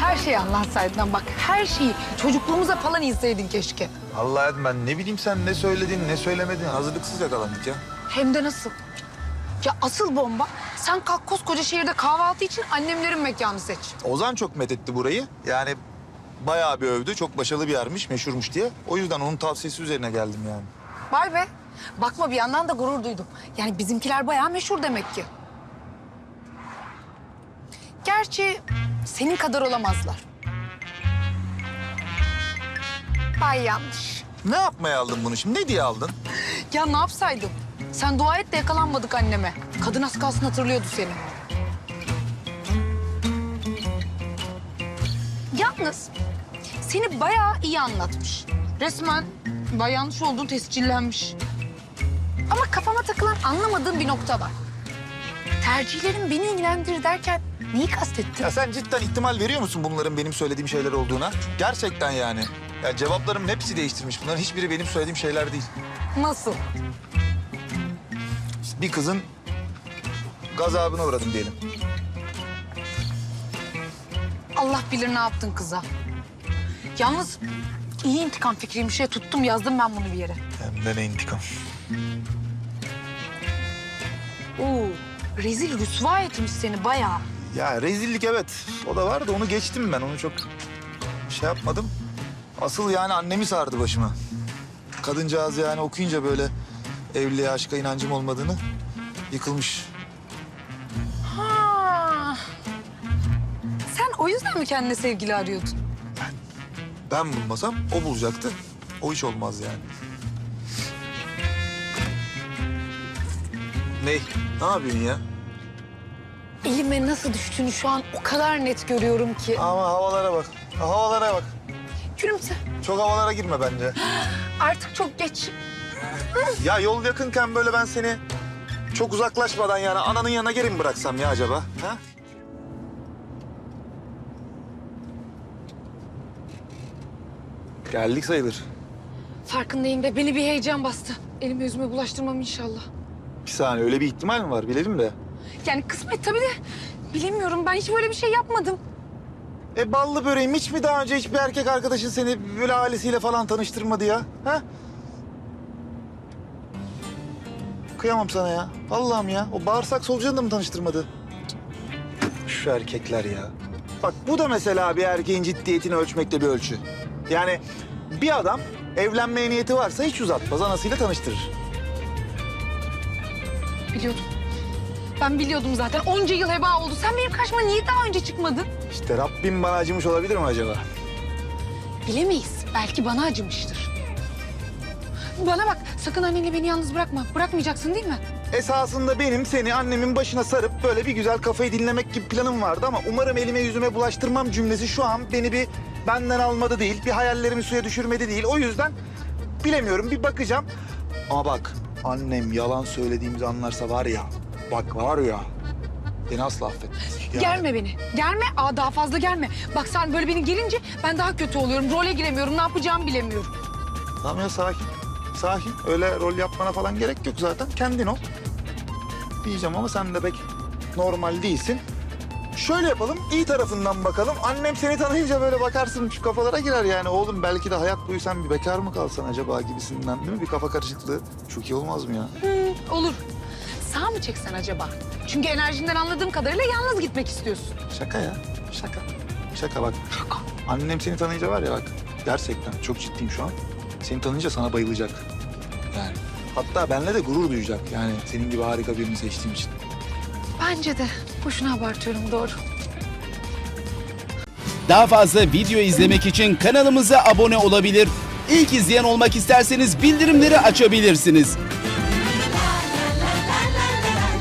Her şeyi anlatsaydın bak her şeyi. Çocukluğumuza falan izleydin keşke. Vallahi ben ne bileyim sen ne söyledin ne söylemedin hazırlıksız yakalandık ya. Hem de nasıl? Ya asıl bomba sen kalk koskoca şehirde kahvaltı için annemlerin mekanı seç. Ozan çok methetti burayı. Yani bayağı bir övdü. Çok başarılı bir yermiş, meşhurmuş diye. O yüzden onun tavsiyesi üzerine geldim yani. Vay be. Bakma bir yandan da gurur duydum. Yani bizimkiler bayağı meşhur demek ki. Gerçi senin kadar olamazlar. Bay yanlış. Ne yapmaya aldın bunu şimdi? Ne diye aldın? Ya ne yapsaydım? Sen dua et de yakalanmadık anneme. Kadın az kalsın hatırlıyordu seni. Yalnız seni bayağı iyi anlatmış. Resmen bay yanlış olduğun tescillenmiş. Ama kafama takılan anlamadığım bir nokta var. Tercihlerin beni ilgilendirir derken neyi kastettin? Ya sen cidden ihtimal veriyor musun bunların benim söylediğim şeyler olduğuna? Gerçekten yani. Ya cevaplarımın hepsi değiştirmiş. Bunların hiçbiri benim söylediğim şeyler değil. Nasıl? Bir kızın gazabına uğradım diyelim. Allah bilir ne yaptın kıza. Yalnız iyi intikam fikriymiş ya tuttum yazdım ben bunu bir yere. Hem de ne intikam. Oo, rezil rüsva etmiş seni bayağı. Ya rezillik evet. O da var da onu geçtim ben. Onu çok şey yapmadım. Asıl yani annemi sardı başıma. Kadıncağız yani okuyunca böyle evliliğe, aşka inancım olmadığını yıkılmış. Ha. Sen o yüzden mi kendine sevgili arıyordun? Ben bulmasam o bulacaktı. O iş olmaz yani. Ne? Ne yapıyorsun ya? Elime nasıl düştüğünü şu an o kadar net görüyorum ki. Ama havalara bak. Havalara bak. Gülümse. Çok havalara girme bence. Artık çok geç. Ya yol yakınken böyle ben seni çok uzaklaşmadan yani ananın yanına geri mi bıraksam ya acaba? Ha? Geldik sayılır. Farkındayım ve beni bir heyecan bastı. Elime yüzüme bulaştırmam inşallah. Saniye öyle bir ihtimal mi var bilelim de. Yani kısmet tabii de bilemiyorum. Ben hiç böyle bir şey yapmadım. E ballı böreğim hiç mi daha önce hiçbir erkek arkadaşın seni böyle ailesiyle falan tanıştırmadı ya? Ha? Kıyamam sana ya. Allah'ım ya. O bağırsak solucanı da mı tanıştırmadı? Şu erkekler ya. Bak bu da mesela bir erkeğin ciddiyetini ölçmekte bir ölçü. Yani bir adam evlenmeye niyeti varsa hiç uzatmaz. Anasıyla tanıştırır. Biliyordum. Ben biliyordum zaten. Onca yıl heba oldu. Sen benim karşıma niye daha önce çıkmadın? İşte Rabbim bana acımış olabilir mi acaba? Bilemeyiz. Belki bana acımıştır. Bana bak. Sakın annenle beni yalnız bırakma. Bırakmayacaksın değil mi? Esasında benim seni annemin başına sarıp böyle bir güzel kafayı dinlemek gibi planım vardı ama umarım elime yüzüme bulaştırmam cümlesi şu an beni bir benden almadı değil, bir hayallerimi suya düşürmedi değil. O yüzden bilemiyorum bir bakacağım. Ama bak annem yalan söylediğimizi anlarsa var ya, bak var ya beni asla affetmez. Yani Gelme beni. Gelme. Aa daha fazla gelme. Bak sen böyle beni gelince ben daha kötü oluyorum. Role giremiyorum. Ne yapacağımı bilemiyorum. Tamam ya sakin, sakin. Öyle rol yapmana falan gerek yok zaten. Kendin ol. Diyeceğim ama sen de pek normal değilsin. Şöyle yapalım, iyi tarafından bakalım. Annem seni tanıyınca böyle bakarsın şu kafalara girer yani. Oğlum belki de hayat boyu sen bir bekar mı kalsan acaba gibisinden değil mi? Bir kafa karışıklığı. Çok iyi olmaz mı ya? Hı, olur. Sağ mı çeksen acaba? Çünkü enerjinden anladığım kadarıyla yalnız gitmek istiyorsun. Şaka ya, şaka. Şaka bak. Şaka. Annem seni tanıyınca var ya bak. Gerçekten çok ciddiyim şu an. Seni tanıyınca sana bayılacak. Yani hatta benle de gurur duyacak. Yani senin gibi harika birini seçtiğim için. Bence de. Boşuna abartıyorum doğru. Daha fazla video izlemek için kanalımıza abone olabilir. İlk izleyen olmak isterseniz bildirimleri açabilirsiniz.